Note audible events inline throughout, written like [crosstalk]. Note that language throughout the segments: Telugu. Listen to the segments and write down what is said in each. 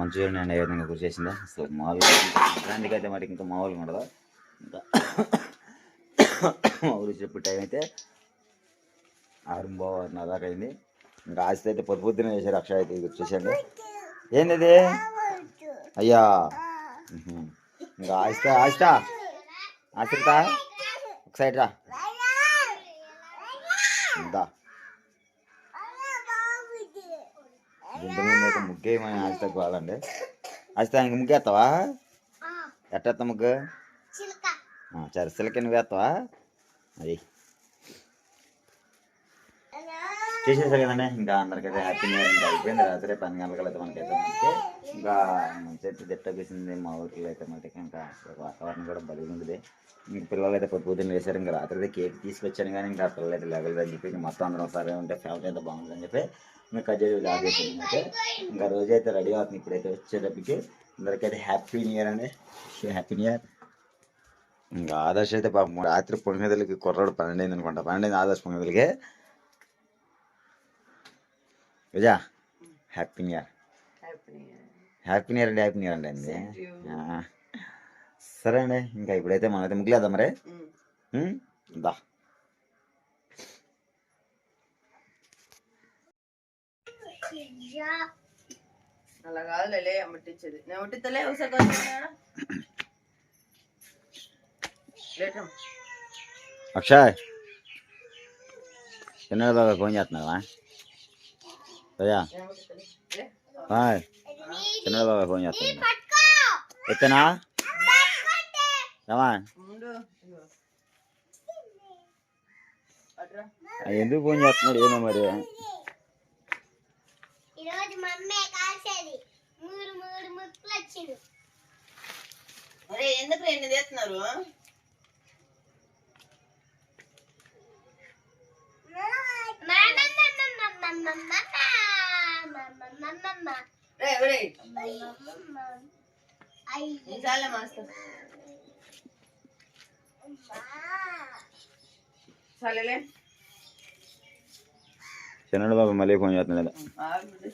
మంచిగా నేను ఏ విధంగా గురి చేసిందా? అసలు మామూలుగా సంక్రాంతికి అయితే మరి ఇంకా మామూలుగా ఉండదు? ఇంకా మా ఊరు చెప్పు టైం అయితే ఆరు నా దాకా అయింది. ఇంకా ఆస్తి అయితే పొద్దు పొద్దున చేశారు అక్షయ అయితే వచ్చేసండి ఏంది ఇది అయ్యా. ఇంకా ఆస్తా ఆస్తా. ఆశ్రిత ఒక సైడ్ రా. అయితే ముగ్గేయమని ఆస్తా కావాలండి ఆస్తా ఇంక ముగ్గేస్తావా ఎట్టేస్తా ముగ్గు? సరే సిలకి వేస్తావా? అది చేసేసారు కదండి ఇంకా అందరికైతే హ్యాపీ న్యూ ఇయర్ ఇంకా అయిపోయింది. రాత్రి పన్నెండు గంటలకు అయితే మనకైతే మనకి. ఇంకా మంచి అయితే తిట్టేసింది మా ఊరిలో అయితే మనకి ఇంకా వాతావరణం కూడా బలిగా ఉంది. ఇంక పిల్లలు అయితే పొద్దు పొద్దున్న వేశారు ఇంకా రాత్రి అయితే కేక్ తీసుకొచ్చాను కానీ ఇంకా పిల్లలు అయితే లేగలేదు అని చెప్పి మొత్తం అందరం సరే ఉంటే ఫ్యామిలీ అయితే బాగుంది అని చెప్పి ఇంకా కజేరి అయితే ఇంకా రోజు అయితే రెడీ అవుతుంది ఇప్పుడైతే వచ్చేటప్పటికి. అందరికైతే హ్యాపీ న్యూ ఇయర్ అండి. Happy new year. ఇంకా ఆదర్శ అయితే పాపం రాత్రి పొంగిదలకి కుర్రాడు పన్నెండు అయింది అనుకుంటా. పన్నెండు అయింది ఆదర్శ పొంగిదలకి విజా happy new year. Happy new year. అండి హ్యాపీ న్యూ ఇయర్ అండి. అండి. సరే అండి ఇంకా ఇప్పుడైతే మనమైతే ముగ్గులేద్దాం మరి. ఉం? దా. అలా కాదులే ముట్టించేది నేను ముట్టిస్తలే ఒకసారి కొంచెం లేటం అక్షయ్ చిన్న బాగా ఫోన్ చేస్తున్నావా విజా నేను ముట్టిస్తలే ఏ? హాయ్ చిన్న బాగా ఫోన్ చేస్తున్నా ఎత్తనా ఏమా ఉండు ఇదిగో. అట్రా ఎందుకు ఫోన్ చేస్తున్నాడు ఏమో మరి ఈరోజు మమ్మీ కాల్చేది. మూడు మూడు ముక్కలు వచ్చింది అరే ఎందుకు ఎన్ని చేస్తున్నారు? రే ఎవరే చాలా చాలేలే. చిన్న బాబు మళ్ళీ ఫోన్ చేస్తున్నాడు ఆగు.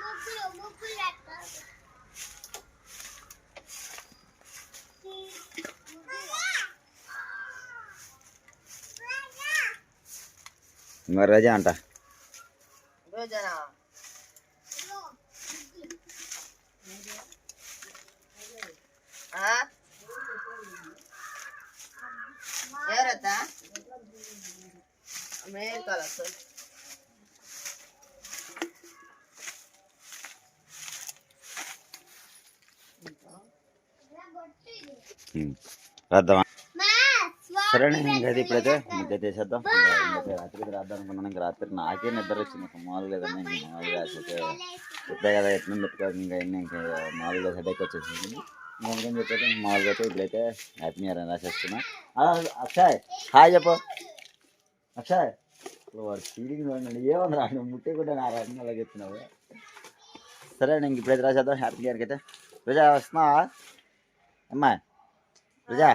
ముగ్గులు ముగ్గులు మరి రజా అంట. రోజనా? ఆ? ఎవరత్త? అమెరికాలో వస్తుంది ఉం. ఇప్పుడైతే ఇంకైతే చేసేద్దాం ఇంకా రాత్రికి రాద్దాం అనుకున్నాను ఇంకా రాత్రి నాకే నిద్ర వచ్చింది ఇంకా మామూలుగా లేదండి ఇంకా మామూలుగా అయితే ఇప్పుడే కదా ఎట్లా పెట్టుకోవాలి ఇంకా అన్నీ ఇంకా మామూలుగా హెడేక్ వచ్చేసింది అందుకని చెప్పేసి మామూలుగా అయితే ఇప్పుడైతే హ్యాపీ న్యూ ఇయర్ అని రాసేస్తున్నా అక్షయ్ హాయ్ చెప్పు అక్షయ్ వాడు ఫీలింగ్ చూడండి ఏమన్నా రాను ముట్టే కూడా నా రకంగా అలా చెప్తున్నావు సరే ఇంక ఇప్పుడైతే రాసేద్దాం హ్యాపీ న్యూ ఇయర్కి అయితే రుజా వస్తున్నావా అమ్మా రుజా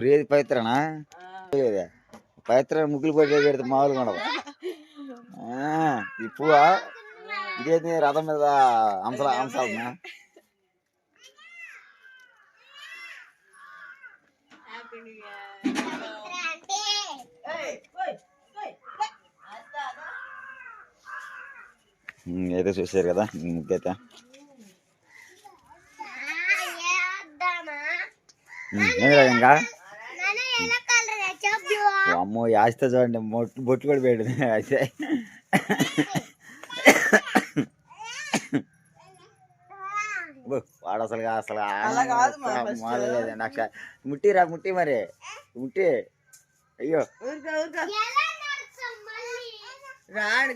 రేది పవిత్రనా పవిత్ర ముగ్గులు పట్టి పెడితే మామూలుగా ఉండదు ఆ, ఈ పువ్వా? ఇదేంటి రథం మీద అంశాల అంశాలనా హ్యాపీ న్యూ ఇయర్ అంటే ఏయ్, ఓయ్, ఓయ్, లే. అత్త, అత్త. ఉమ్, అయితే చూసారు కదా ముగ్గు అయితే వేద్దామా ఉమ్, ఏంది రా ఇంకా? అమ్మో యాస్త చూడండి. బొట్టు బొట్టు కూడా పెట్టింది అయితే. వాడు అసలు అసలు అలా కాదు మా first. మాలేదండి అక్ష ముట్టి రా ముట్టి మరి. ముట్టి. అయ్యో. రాడు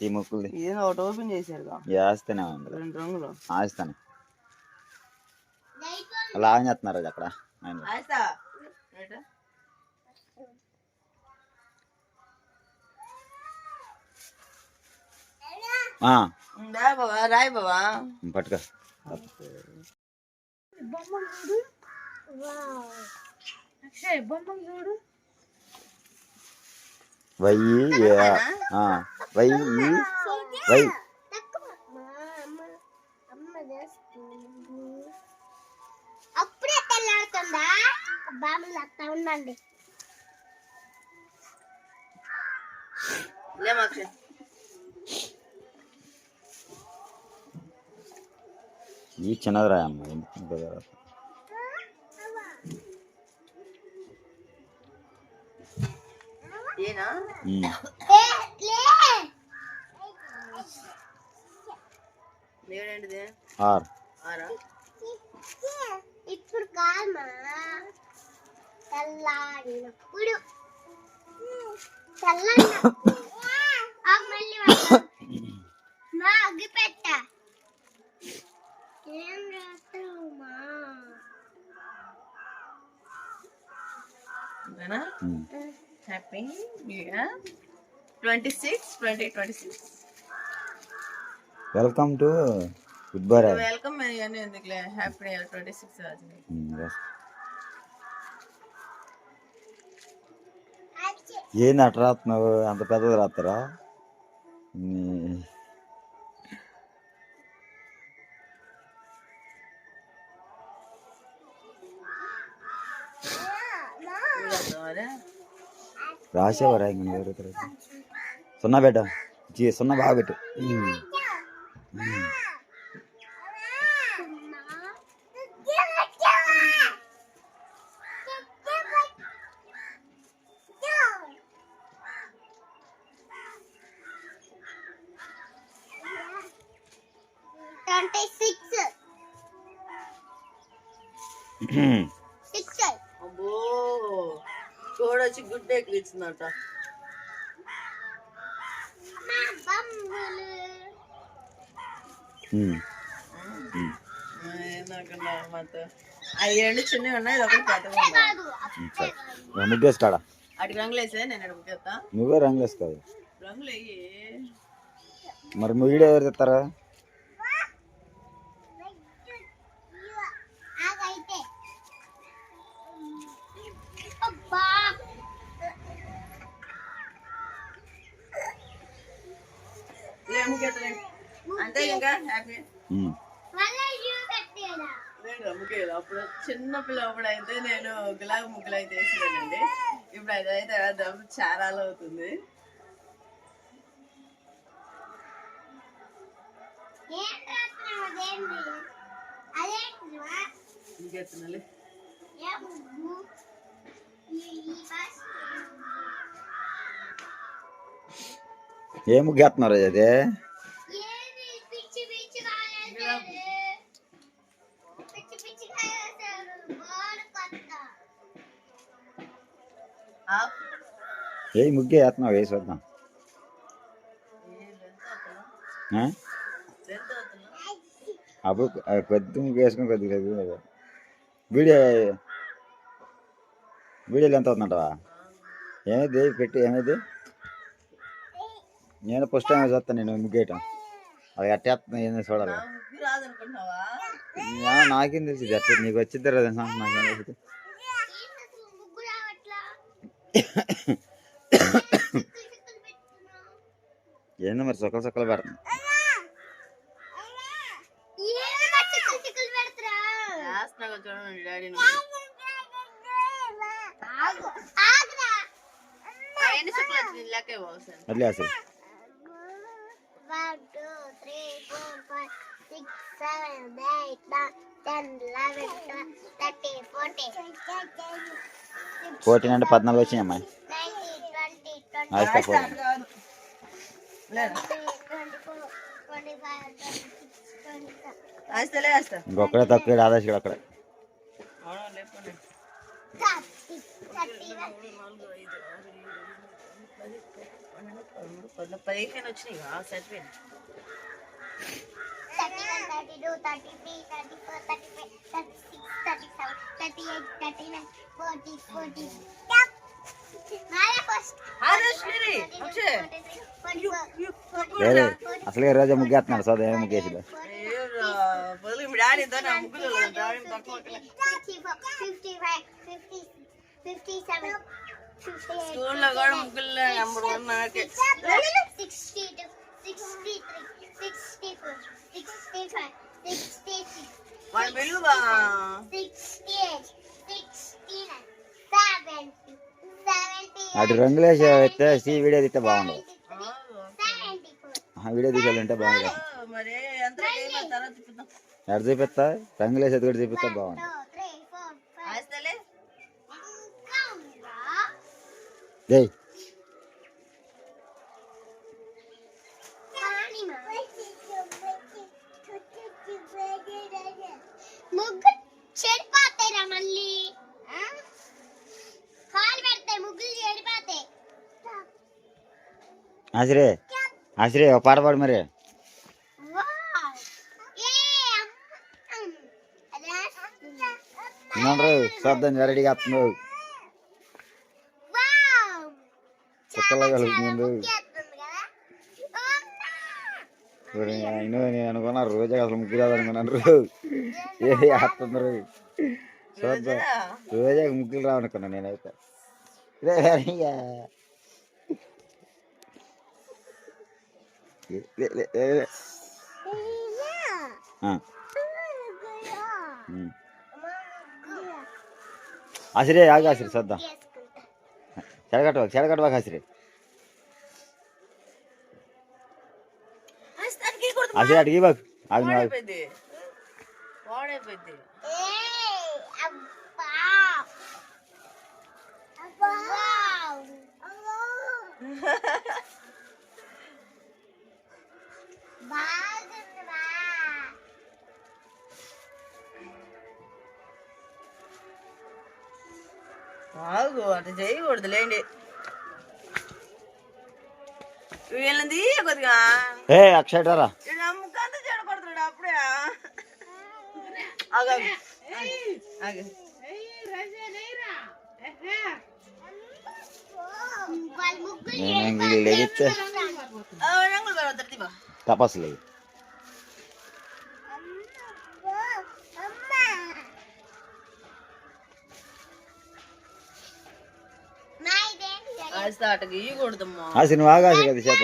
ఈ ముక్కులు ఏదో ఒకటి ఓపెన్ చేశారుగా వేస్తేనే ఉంది. రెండు రంగులు. ఆస్తాను అలా ఆన్ చేస్తున్నారు అది అక్కడ. రాయి బావా? పట్టుకో. Why why why. తెల్లాడుతుందా బాబులు అత్త ఉండండి. ఈ చిన్నది రాయమ్మ? ఏనా? ఆర్. ఆరా? ఇప్పుడు కాదమ్మా తెల్లాడినప్పుడు తెల్లన్నప్పుడు ఆ, మళ్ళీ వస్తా. మా అగ్గి పెట్ట ఏం రాస్తావు మా అంతేనా ఉమ్. Happy new year twenty six twenty twenty six welcome to good bye welcome ఇవన్నీ ఎందుకులే? Happy twenty six. ఏంది అట్ట రాస్తున్నావు? అంత పెద్దది రాస్తారా? రాసేవారా ఇంక వేరే సున్నా పెట్ట జీ సున్నా బాగా పెట్టు ఉమ్. ట్వంటీ సిక్స్ ఉమ్. సిక్స్ అబ్బో చూడొచ్చి గుడ్ మాతో అవి రెండు చిన్నవి ఉన్నాయి ఒకటి ముగ్గేస్తాడా అటు రంగులు వేసే నేను నువ్వే రంగులు మరి ముగిడే ఎవరు తెస్తారా ఇంకా హ్యాపీ అప్పుడు చిన్న పిల్ల అప్పుడు అయితే నేను గులాబీ ముగ్గులు అయితే వేసేదానండి ఇప్పుడు అయితే అయితే దమ్ చారాలు అవుతుంది. ఇంకెత్తున్నాలి ఏ ముగ్గేస్తున్నారు అదే ఏ ముగ్గే వేస్తున్నావు వేసి వద్దాం అప్పుడు కొద్ది ముగ్గు వేసుకుని కొద్ది వీడియో వీడియోలు ఎంత అవుతుందంటవా? ఏమైంది? పెట్టి ఏమైంది? నేను ఫస్ట్ టైం చూస్తాను నేను ముగ్గేయటం. అది అట్టేస్తున్నా ఏంది చూడాలి నాకేం తెలిసి ఇది అట్లా నీకు వచ్చిద్దా రాదా నాకు తెలిసి. అసలు ఏందో మరి సొక్కలు సొక్కలు పెడుతుంది ఏంటి మరి seven, eight, nine, ten, eleven, twelve, thirteen, fourteen. Fourteen అంటే పద్నాలుగు వచ్చినాయి అమ్మాయి ఆయిస్తా ఫోర్టీన్ ఇంకొక్కడే తక్కువ ఆదర్శ అక్కడ పదిహేను వచ్చినాయి సరిపోయింది 31, 32, 33, 34, 35, 36, 37, 38, 39, 40, 40. Yep. అసలే రోజా ముగ్గేస్తున్నాడు సోదరు ఏం ముగ్గేసిలో స్కూల్లో కూడా ముగ్గులు నెంబర్ వన్ నాకు sixty two sixty three sixty four అటు రంగులు వేసి ఎత్తే సీ వీడియో తీస్తే బాగుండదు. ఆ వీడియో తీసేయాలంటే బాగుండదు. ఎక్కడ చూపిస్తా? రంగులు వేసి కూడా చూపిస్తే బాగుండదు. జై ఆశ్రే ఆశ్రే ఒక పాట పాడు మరి. చూద్దాం రెడీగా వస్తున్నావు. చుక్కలు కలుగుతుంది. ఒరేయ్, నేను నేను అనుకున్నా రోజా అసలు ముగ్గురు అనుకున్నాను. రోజు ఏ వేస్తున్నారు? చూద్దాం. రోజా ముగ్గురు రావనుకున్నా నేనైతే. రే, ಹಸಿರೇ ಯಾಕೆ ಹಸಿರಿ ಸದ್ದ ಸೆಳಗಟ್ಬೇಕು ಸೆಳಗಟ್ಬೇಕು ಹಸಿರಿ ಹಸಿರಿ ಅಡ್ಗಿಬೇಕು ಆದ್ಮೇಲೆ Ha ha ha! ఆగు అట్లా చేయకూడదు లేండి. వీళ్ళది కొద్దిగా. ఏ అక్షయటారా ముఖంతా చెడగొడుతున్నాడు అప్పుడే. రంగులు తీబా తపస్సు లేదు ఆశ నువ్వు ఆగాసి కదా చేప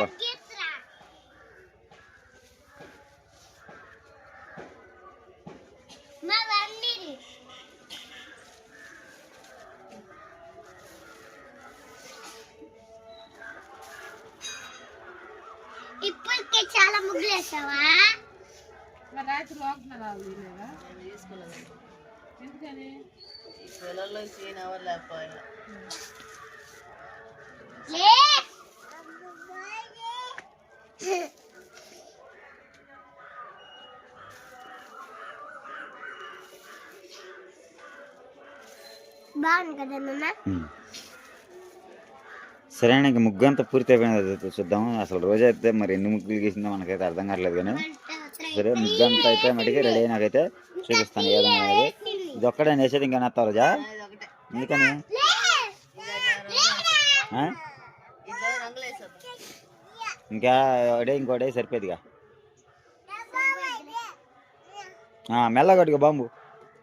బాగుంది కదా నాన్న. సరే ముగ్గు అంతా పూర్తి అయిపోయినది చూద్దాం అసలు రోజు అయితే మరి ఎన్ని ముగ్గులు గీసిందో మనకైతే అర్థం కావట్లేదు కానీ సరే ముగ్గు అంతా అయితే మటుకి రెడీ అయినాకైతే చూపిస్తాను ఏదో అనేది ఇది ఒక్కడే వేసేది ఇంకా నేస్తావు రోజా ఇది ఒకటే ఎందుకని ఆ? ఇద్దరు రంగులు వేసేద్దాం ఇంకా ఒకటే ఇంకోటే సరిపోయేదిగా. ఆ, మెల్లగా కొట్టుకో బాంబు.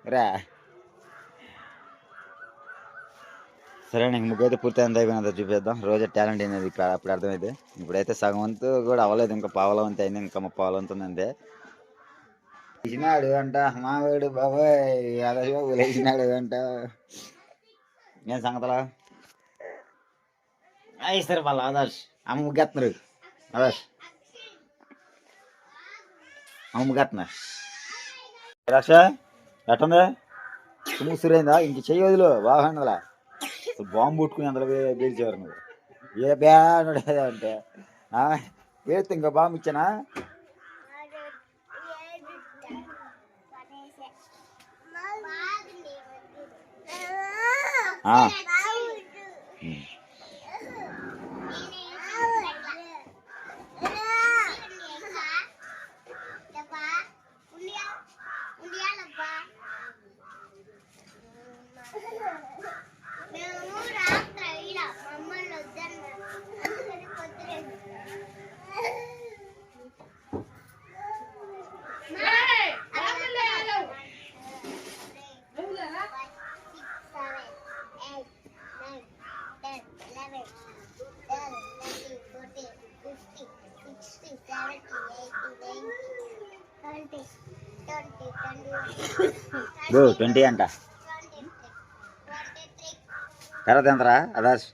రా. సరే నీకు ముగ్గు అయితే పూర్తి ఎంత అయిపోయినంత చూపిద్దాం. రోజు టాలెంట్ అనేది ఇక్కడ అప్పుడు అర్థమైతే ఇప్పుడైతే సగం వంతు కూడా అవ్వలేదు ఇంకా పావల వంతు అయింది ఇంకా ముప్పై వంతు ఉంది అంతే. లేచినాడు అంట మావాడు బాబాయ్ అదశబాబు లేచినాడు అంట. ఏం సంగతలా? అయ్యి సరే వాళ్ళ ఆదర్శ్. అమ్మ ముగ్గేస్తున్నారు ఆదర్శ్ అమ్మ ముగ్గేస్తున్నారు రక్ష ఎట్టుంది ముసురైందా ఇంక చెయ్యి వదిలు బాగుండదులా బాంబు పుట్టుకుని అందులో పేల్చేవారు నువ్వు. ఏ బ్యాడ్ అంటే? పేరుతో ఇంకా బాంబు ఇచ్చానా? ఆ. బ్రో ట్వంటీ అంట. తర్వాత ఎంతరా? అదార్స్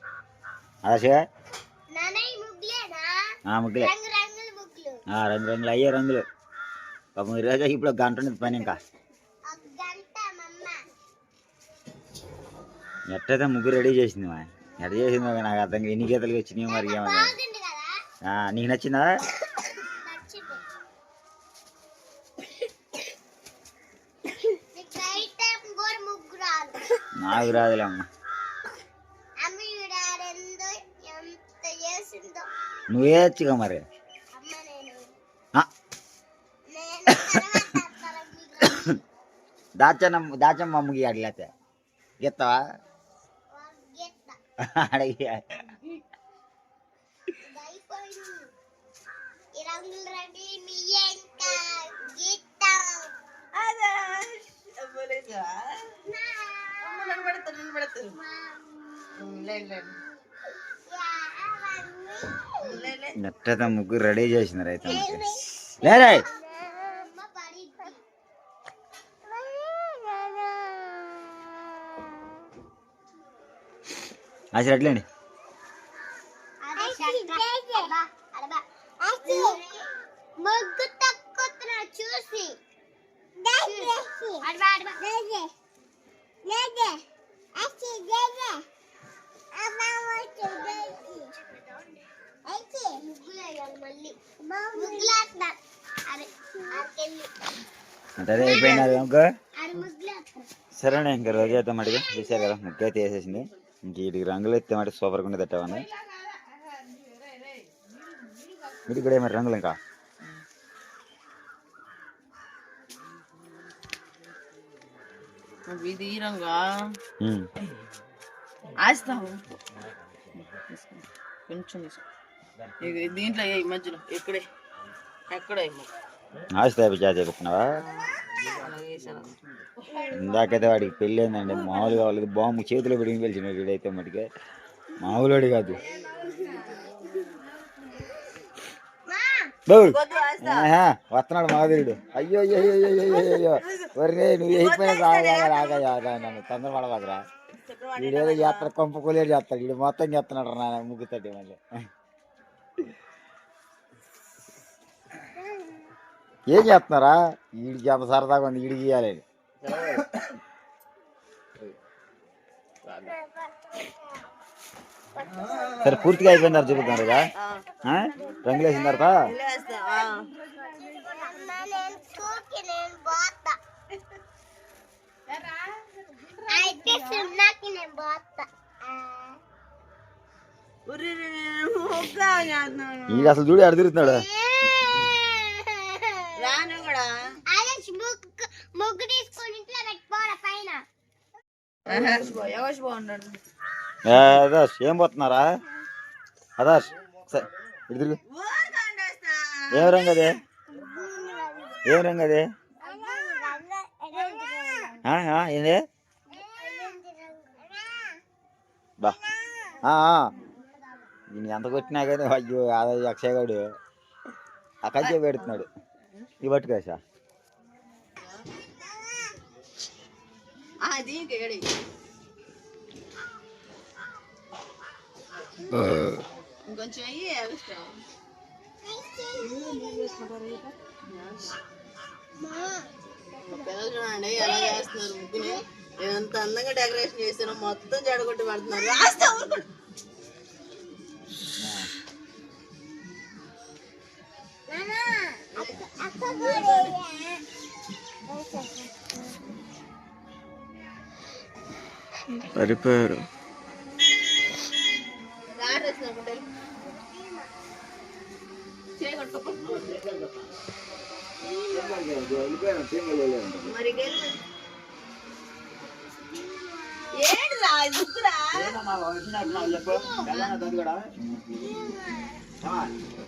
అదార్స్ ముగ్గులే. రంగు ఆ, రంగులు. అయ్యే రంగులు. పాపం ఈరోజు ఇప్పుడు ఒక గంట ఉంది పని ఇంకా. ఎట్టయితే ముగ్గురు రెడీ చేసింది మా. ఎట్ట చేసింది నాకు అర్థం ఎన్ని గీతలు వచ్చినాయి మరి ఏమో ఆ, నీకు నచ్చిందా నీకు నైట్ టైం కూడా ముగ్గు రాదు నాకు రాదులే అమ్మ అమ్మ ఈడారెందో ఎంత చేసిందో. నువ్వేచ్చుగా మరి. దాచన్న దాచమ్మ అమ్మకి అడిగితే గీస్తావా గీత [laughs] అడిగి అయిపోయింది ఈ రంగులు రండి మీ ఇంకా గీత అదే అమ్మలేదా అమ్మ నన్ను ఎట్టయితే ముగ్గురు రెడీ చేసింది అయితే లేరే ఆశ అట్లేండి ముగ్గు చూసి. అడబా అడబా మళ్ళీ ముగ్గులేస్తున్నారు అరే అక్కడికెళ్ళి అంటే అదే అయిపోయింది అది ఇంకో. సరేనే ఇంకా రోజు అయితే మటుకు చూసారు కదా ముగ్గు అయితే వేసేసింది. ఇంక వీటికి రంగులు ఎత్తే మటుకు సూపర్గా ఉండే తట్టవని వీటికి కూడా ఏమైనా రంగులు ఇంకా? కొంచెం దీంట్లో మధ్యలో ఎక్కడే ఇందాకైతే వాడికి పెళ్ళి అయిందండి మామూలుగా వాళ్ళకి బాంబు చేతిలో పెడిగి పిలిచిన వీడైతే మటుకే మామూలుడి కాదు బాబు ఆహా, వస్తున్నాడు మగధీరుడు అయ్యో అయ్యో అయ్యో అయ్యో వరే నువ్వు అయిపోయినా రాగా రాగా రాగా నన్ను తొందరపడబాకరా వీడేదో చేస్తాడు కొంప కొలేరు చేస్తాడు. వీడు మొత్తం చేస్తున్నాడు నాన్న ముగ్గుతోటి మళ్ళీ. ఏం చేస్తున్నారా? వీడికి అంత సరదాగా ఉంది వీడికి ఇవ్వాలి సరే పూర్తిగా అయిపోయిన తర్వాత చూపుతాను కదా రంగులు వేసిన తర్వాత? అసలు చూడు ఎడ తిరుగుతున్నాడు? ముగ్గు తీసుకొని ఇంట్లో పైన? అదాష్ ఏం పోతున్నారా? అదాష్ ఇటు తిరుగు. ఏం రంగు అదే? ఏం రంగు అదే? ఏంది? బా. ఆ, ఎంత కొట్టినా కానీ అయ్యో అదే అక్షయగాడు ఆ పెడుతున్నాడు. ఈ పట్టుకేసా అది ఇంకొంచెం అయ్యి పిల్లలు చూడండి ఎలా చేస్తున్నారు ముగ్గుని ఎంత అందంగా డెకరేషన్ చేస్తానో మొత్తం జడగొట్టి పడుతున్నారు. రాస్తా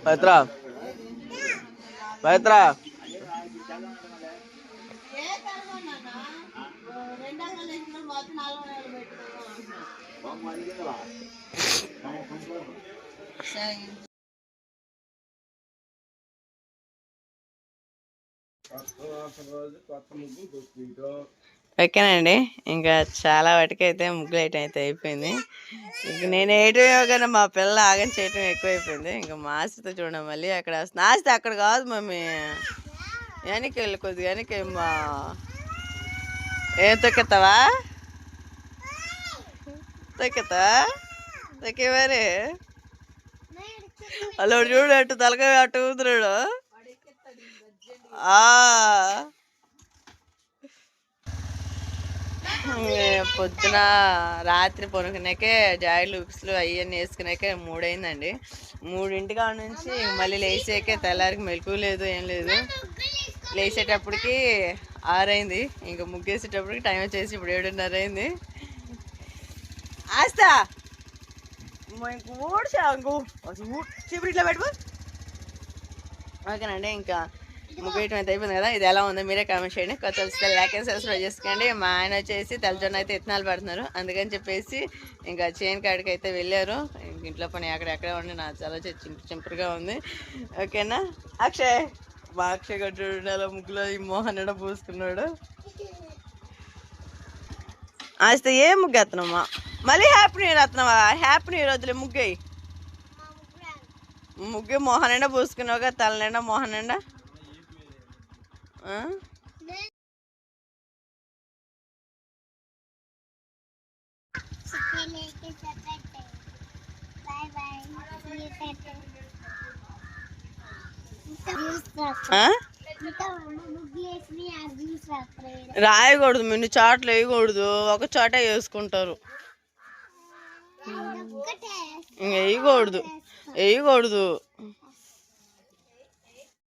పవిత్ర పవిత్ర ఏ కలవన్నా రెండో ఓకేనండి. ఇంకా చాలా వాటికి అయితే ముగ్గులు వేయటం అయితే అయిపోయింది. ఇంక నేను వేయటం కానీ మా పిల్ల ఆగం చేయటం ఎక్కువైపోయింది. ఇంకా మాస్తో చూడండి మళ్ళీ అక్కడ నాస్తే అక్కడ కాదు మమ్మీ. వెనక్కి వెళ్ళి కొద్దిగా వెనక్కి మా ఏం తొక్కెత్తావా? తొక్కెత్తా? తొక్కే మరి. అలా చూడు అటు తలకాయ అటు ఊదురాడు ఆ ఇంక పొద్దున రాత్రి పనుకున్నాకే జాయిలు ఉక్స్లు అవన్నీ వేసుకున్నాకే మూడైందండి. మూడింటిగా నుంచి మళ్ళీ లేచాకే తెల్లారికి మెలకు లేదు ఏం లేదు. లేచేటప్పటికి ఆరైంది. ఇంకా ముగ్గేసేటప్పటికి టైం వచ్చేసి ఇప్పుడు ఏడున్నర అయింది ఆస్తా! ఇంక ఊడ్చా ఇంకో చీపురు ఇట్లా పెట్టుకో. ఓకేనండి ఇంకా ముగ్గేయటం అయితే అయిపోయింది కదా ఇది ఎలా ఉందో మీరే కామెంట్ చేయండి. కొత్త వస్తే లైక్ అండ్ సబ్స్క్రైబ్ చేసుకోండి. మా ఆయన వచ్చేసి తలజొన్న అయితే ఇత్తనాలు పడుతున్నారు. అందుకని చెప్పేసి ఇంకా చేను కాడికి అయితే వెళ్ళారు. ఇంట్లో పని అక్కడెక్కడే ఉండి నా చాలా చింపు చింపురుగా ఉంది. ఓకేనా అక్షయ్! మా అక్షయ్ గడ్డు ముగ్గులో ఈ మోహన్ ఎడ పూసుకున్నాడు. ఆస్తే ఏ ముగ్గు అత్తనమ్మా మళ్ళీ హ్యాపీ న్యూ ఇయర్ అత్తనమ్మా హ్యాపీ న్యూ ఇయర్ వదిలే ముగ్గు ముగ్గు మోహన్ ఎండ పూసుకున్నావుగా తలనిండా మోహన్ ఎండ? రాయకూడదు మిన్ను చాట్లు వేయకూడదు. ఒక చాట వేసుకుంటారు. ఇంక వేయకూడదు. వేయకూడదు.